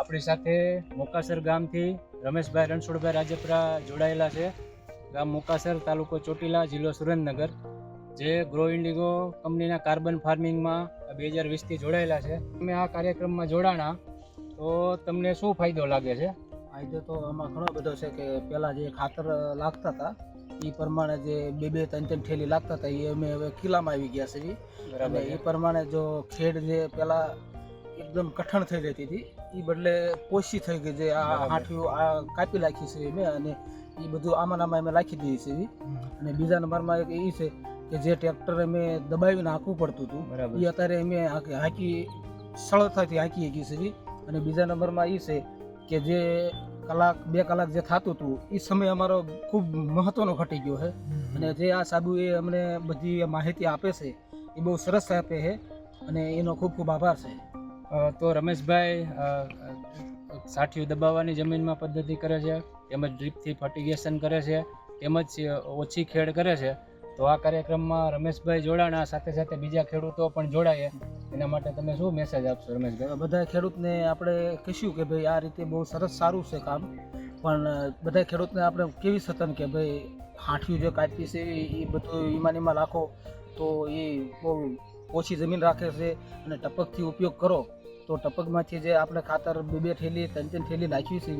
આપણી સાથે મોકાસર ગામથી રમેશભાઈ રણછોડભાઈ રાજપરા જોડાયેલા છે. ગામ મોકાસર તાલુકો ચોટીલા જિલ્લો સુરેન્દ્રનગર જે ગ્રો ઇન્ડિગો કંપનીના કાર્બન ફાર્મિંગમાં બે હજાર વીસથી જોડાયેલા છે. તમે આ કાર્યક્રમમાં જોડાણા તો તમને શું ફાયદો લાગે છે? ફાયદો તો આમાં ઘણો બધો છે કે પહેલાં જે ખાતર લાગતા હતા એ પ્રમાણે જે બે બે ત્રણ ત્રણ ઠેલી લાગતા હતા એ અમે હવે કિલ્લામાં આવી ગયા છે અને એ પ્રમાણે જો ખેડ જે પહેલાં એકદમ કઠણ થઈ જતી હતી. એ બદલે પોશી થઈ ગઈ જે આ બરાબર. આ કાપી નાખી છે મેં અને એ બધું આમાં આમાં અમે નાખી દઈએ છીએ અને બીજા નંબરમાં એક એ છે કે જે ટ્રેક્ટર અમે દબાવીને હાંકવું પડતું હતું. એ અત્યારે અમે હાંકી સરળતાથી હાંકી શકીએ છીએ અને બીજા નંબરમાં એ છે કે જે કલાક બે કલાક જે થતું હતું એ સમય અમારો ખૂબ મહત્વનો ઘટી ગયો છે અને જે આ સાબુ એ અમને બધી માહિતી આપે છે એ બહુ સરસ આપે છે અને એનો ખૂબ ખૂબ આભાર છે. તો રમેશભાઈ સાઠિયું દબાવવાની જમીનમાં પદ્ધતિ કરે છે, તેમજ ડ્રીપથી ફર્ટિગેશન કરે છે, તેમજ ઓછી ખેડ કરે છે. તો આ કાર્યક્રમમાં રમેશભાઈ જોડાણા, સાથે સાથે બીજા ખેડૂતો પણ જોડાય. એના માટે તમે શું મેસેજ આપશો રમેશભાઈ? બધા ખેડૂતને આપણે કહીશું કે ભાઈ આ રીતે બહુ સરસ સારું છે કામ. પણ બધા ખેડૂતને આપણે કેવી સતન કે ભાઈ હાંઠિયું જે કાપી છે એ બધું ઈમાન ઈમાં રાખો તો એ બહુ ઓછી જમીન રાખે છે અને ટપકથી ઉપયોગ કરો. તો ટપકમાંથી જે આપણે ખાતર બે બે થેલી ત્રણ ત્રણ થેલી નાખ્યું છે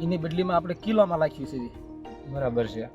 એની બદલીમાં આપણે કિલોમાં નાખ્યું છે બરાબર છે.